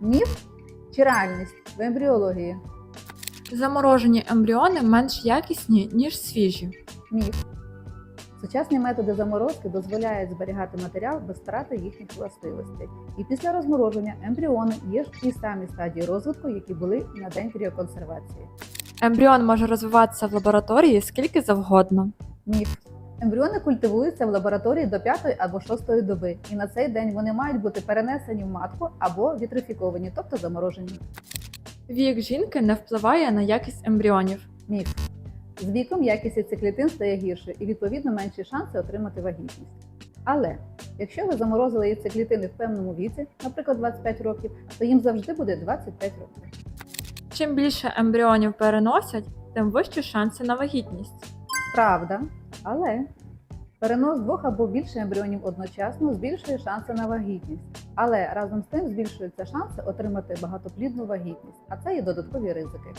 Міф чи реальність в ембріології? Заморожені ембріони менш якісні, ніж свіжі. Міф. Сучасні методи заморозки дозволяють зберігати матеріал без втрати їхніх властивостей. І після розмороження ембріони є в тій самій стадії розвитку, які були на день кріоконсервації. Ембріон може розвиватися в лабораторії скільки завгодно. Міф. Ембріони культивуються в лабораторії до 5 або 6 доби, і на цей день вони мають бути перенесені в матку або вітрифіковані, тобто заморожені. Вік жінки не впливає на якість ембріонів. Міф. З віком якість яйцеклітин стає гірше і відповідно менші шанси отримати вагітність. Але якщо ви заморозили яйцеклітини в певному віці, наприклад 25 років, то їм завжди буде 25 років. Чим більше ембріонів переносять, тим вищі шанси на вагітність. Правда, але перенос двох або більше ембріонів одночасно збільшує шанси на вагітність. Але разом з тим збільшуються шанси отримати багатоплідну вагітність, а це є додаткові ризики.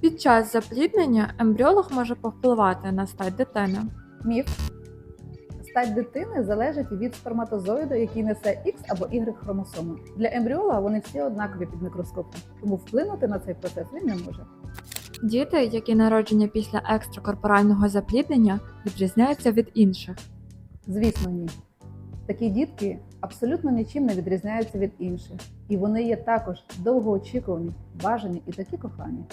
Під час запліднення ембріолог може повпливати на стать дитини. Міф. Стать дитини залежить від сперматозоїду, який несе X або Y хромосому. Для ембріолога вони всі однакові під мікроскопом, тому вплинути на цей процес він не може. Діти, які народжені після екстракорпорального запліднення, відрізняються від інших. Звісно, ні. Такі дітки абсолютно нічим не відрізняються від інших, і вони є також довгоочікувані, бажані і такі кохані.